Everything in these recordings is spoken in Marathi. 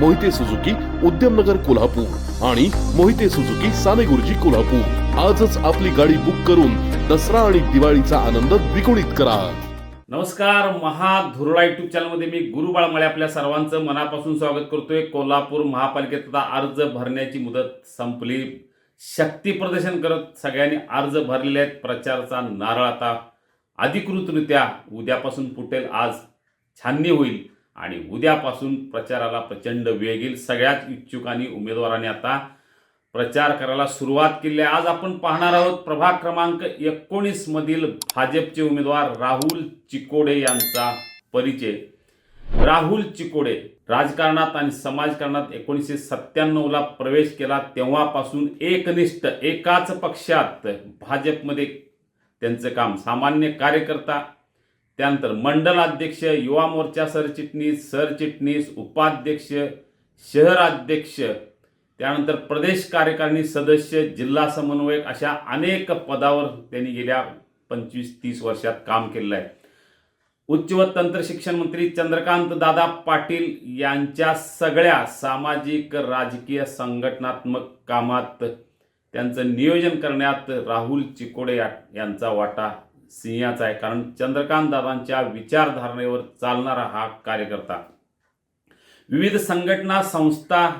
मोहिते सुझुकी उद्यमनगर कोल्हापूर आणि मोहिते सुझुकी सानेगुरुजी कोल्हापूर. आजच आपली गाडी बुक करून दसरा आणि दिवाळीचा आनंद द्विगुणित करा. नमस्कार महाधुरळा युट्यूब चॅनलमध्ये मी गुरुबाळ बाळमाळे आपल्या सर्वांचं मनापासून स्वागत करतोय. कोल्हापूर महापालिकेचा अर्ज भरण्याची मुदत संपली. शक्ती प्रदर्शन करत सगळ्यांनी अर्ज भरलेले आहेत. प्रचारचा नारळ आता अधिकृतरित्या उद्यापासून फुटेल. आज छाननी होईल. आणि उद्यापासून प्रचाराला प्रचंड वेग येईल. सगळ्याच इच्छुकांनी उमेदवारांनी आता प्रचार करायला सुरुवात केली आहे. आज आपण पाहणार आहोत प्रभाग क्रमांक एकोणीस मधील भाजपचे उमेदवार राहुल चिकोडे यांचा परिचय. राहुल चिकोडे राजकारणात आणि समाजकारणात एकोणीसशे सत्त्याण्णवला प्रवेश केला. तेव्हापासून एकनिष्ठ एकाच पक्षात भाजपमध्ये त्यांचं काम. सामान्य कार्यकर्ता त्यानंतर मंडल अध्यक्ष युवा मोर्चा सरचिटणीस सरचिटणीस उपाध्यक्ष शहराध्यक्ष त्यानंतर प्रदेश कार्यकारिणी सदस्य जिल्हा समन्वयक अशा अनेक पदावर त्यांनी गेल्या पंचवीस तीस वर्षात काम केलेलं आहे. उच्च व तंत्र शिक्षण मंत्री चंद्रकांत दादा पाटील यांच्या सगळ्या सामाजिक राजकीय संघटनात्मक कामात त्यांचं नियोजन करण्यात राहुल चिकोडे यांचा वाटा सिंहाचा आहे. कारण चंद्रकांत दादांच्या विचारधारणेवर चालणारा हा कार्यकर्ता. विविध संघटना संस्था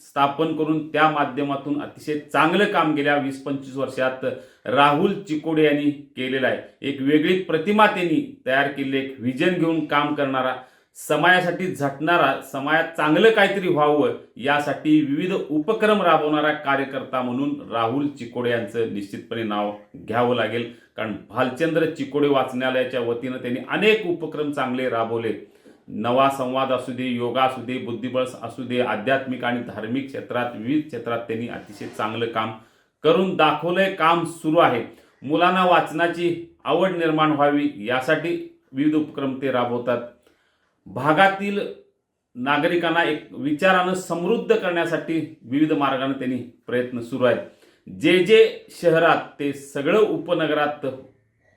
स्थापन करून त्या माध्यमातून अतिशय चांगलं काम गेल्या वीस पंचवीस वर्षात राहुल चिकोडे यांनी केलेलं आहे. एक वेगळी प्रतिमा त्यांनी तयार केली. एक व्हिजन घेऊन काम करणारा समाजासाठी झटणारा समाजात चांगलं काहीतरी व्हावं यासाठी विविध उपक्रम राबवणारा कार्यकर्ता म्हणून राहुल चिकोडे यांचं निश्चितपणे नाव घ्यावं लागेल. कारण भालचंद्र चिकोडे वाचनालयाच्या वतीनं त्यांनी अनेक उपक्रम चांगले राबवले. नवा संवाद असू दे योगा असू दे बुद्धिबळ असू दे आध्यात्मिक आणि धार्मिक क्षेत्रात विविध क्षेत्रात त्यांनी अतिशय चांगलं काम करून दाखवलंय. काम सुरू आहे. मुलांना वाचनाची आवड निर्माण व्हावी यासाठी विविध उपक्रम ते राबवतात. भागातील नागरिकांना एक विचारानं समृद्ध करण्यासाठी विविध मार्गाने त्यांनी प्रयत्न सुरू आहेत. जे जे शहरात ते सगळं उपनगरात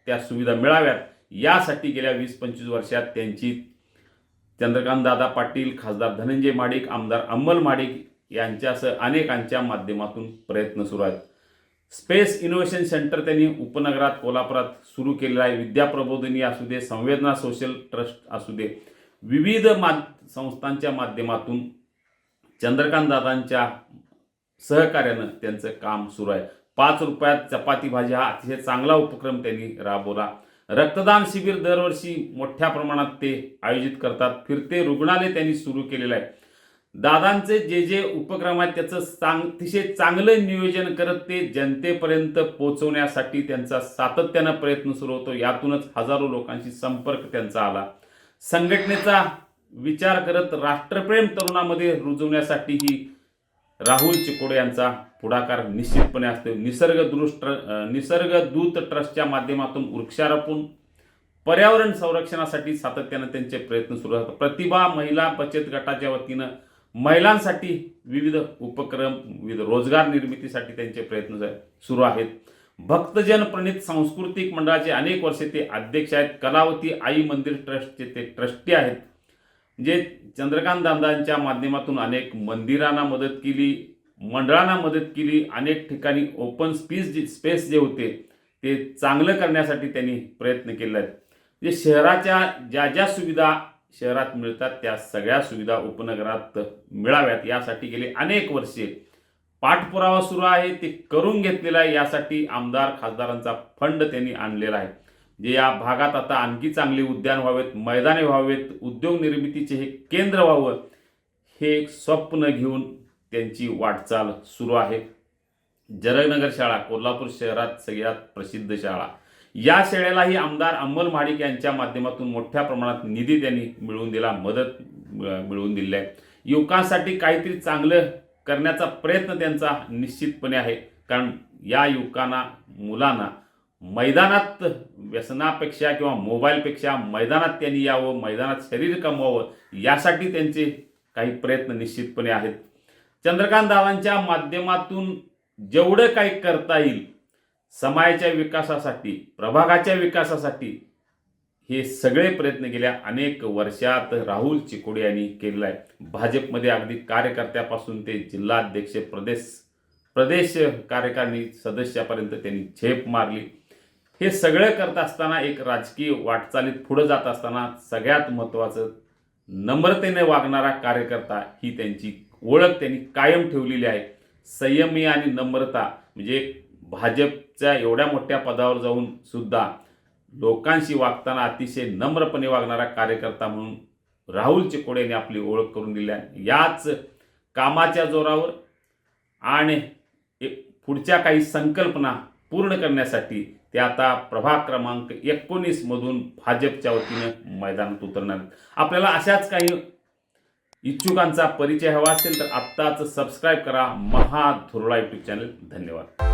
त्या सुविधा मिळाव्यात यासाठी गेल्या वीस पंचवीस वर्षात त्यांची चंद्रकांत दादा पाटील खासदार धनंजय माडिक आमदार अंमल माडिक यांच्यासह अनेकांच्या माध्यमातून प्रयत्न सुरू आहेत. स्पेस इनोव्हेशन सेंटर त्यांनी उपनगरात कोल्हापुरात सुरू केलेलं आहे. विद्याप्रबोधिनी असू दे संवेदना सोशल ट्रस्ट असू दे विविध माध संस्थांच्या माध्यमातून चंद्रकांत दादांच्या सहकार्यानं त्यांचं काम सुरू आहे. पाच रुपयात चपाती भाजी हा अतिशय चांगला उपक्रम त्यांनी राबवला. रक्तदान शिबिर दरवर्षी मोठ्या प्रमाणात ते आयोजित करतात. फिरते रुग्णालय त्यांनी सुरू केलेलं आहे. दादांचे जे जे उपक्रम आहेत त्याचं चांग अतिशय चांगलं नियोजन करत ते जनतेपर्यंत पोहोचवण्यासाठी त्यांचा सातत्यानं प्रयत्न सुरू होतो. यातूनच हजारो लोकांशी संपर्क त्यांचा आला. संघटनेचा विचार करत राष्ट्रप्रेम तरुणामध्ये रुजवण्यासाठी ही राहुल चिकोडे यांचा पुढाकार निश्चितपणे असतो. निसर्गदृष्ट निसर्गदूत निसर्ग दूत ट्रस्टच्या माध्यमातून वृक्षारोपण पर्यावरण संरक्षणासाठी सातत्यानं त्यांचे प्रयत्न सुरू असतात प्रतिभा महिला बचत गटाच्या वतीनं महिलांसाठी विविध उपक्रम विविध रोजगार निर्मितीसाठी त्यांचे प्रयत्न सुरू आहेत. भक्तजन प्रणित सांस्कृतिक मंडळाचे अनेक वर्षे ते अध्यक्ष आहेत. कलावती आई मंदिर ट्रस्टचे ते ट्रस्टी आहेत. जे चंद्रकांत दादांच्या माध्यमातून अनेक मंदिरांना मदत केली मंडळांना मदत केली अनेक ठिकाणी ओपन स्पीस जे स्पेस जे होते ते चांगलं करण्यासाठी त्यांनी प्रयत्न केले आहेत. जे शहराच्या ज्या ज्या सुविधा शहरात मिळतात त्या सगळ्या सुविधा उपनगरात मिळाव्यात. यासाठी गेले अनेक वर्षे पाठपुरावा सुरू आहे ते करून घेतलेला आहे. यासाठी आमदार खासदारांचा फंड त्यांनी आणलेला आहे. जे या भागात आता आणखी चांगले उद्यान व्हावेत मैदाने व्हावेत उद्योग निर्मितीचे हे केंद्र व्हावं हे एक स्वप्न घेऊन त्यांची वाटचाल सुरू आहे. जरगनगर शाळा कोल्हापूर शहरात सगळ्यात प्रसिद्ध शाळा. या शाळेलाही आमदार अंमल महाडिक यांच्या माध्यमातून मोठ्या प्रमाणात निधी त्यांनी मिळवून दिला मदत मिळवून दिली आहे. युवकांसाठी काहीतरी चांगलं करण्याचा प्रयत्न त्यांचा निश्चितपणे आहे. कारण या युवकांना मुलांना मैदानात व्यसनापेक्षा किंवा मोबाईलपेक्षा मैदानात त्यांनी यावं मैदानात शरीर कमवावं यासाठी त्यांचे काही प्रयत्न निश्चितपणे आहेत. चंद्रकांत दादांच्या माध्यमातून जेवढं काही करता येईल समाजाच्या विकासासाठी प्रभागाच्या विकासासाठी हे सगळे प्रयत्न गेल्या अनेक वर्षात राहुल चिकोडे यांनी केलेला आहे. भाजपमध्ये अगदी कार्यकर्त्यापासून ते जिल्हाध्यक्ष प्रदेश प्रदेश कार्यकारिणी सदस्यापर्यंत त्यांनी झेप मारली. हे सगळं करत असताना एक राजकीय वाटचालीत पुढं जात असताना सगळ्यात महत्त्वाचं नम्रतेने वागणारा कार्यकर्ता ही त्यांची ओळख त्यांनी कायम ठेवलेली आहे. संयमी आणि नम्रता म्हणजे भाजपच्या एवढ्या मोठ्या पदावर जाऊन सुद्धा लोकांशी वागताना अतिशय नम्रपणे वागणारा कार्यकर्ता म्हणून राहुल चिकोडे यांनी आपली ओळख करून दिली आहे. याच कामाच्या जोरावर आणि पुढच्या काही संकल्पना पूर्ण करण्यासाठी ते आता प्रभाग क्रमांक एकोणीसमधून भाजपच्या वतीनं मैदानात उतरणार आहेत. आपल्याला अशाच काही इच्छुकांचा परिचय हवा असेल तर आत्ताच सबस्क्राईब करा. महाधुरळा यूट्यूब चॅनल धन्यवाद.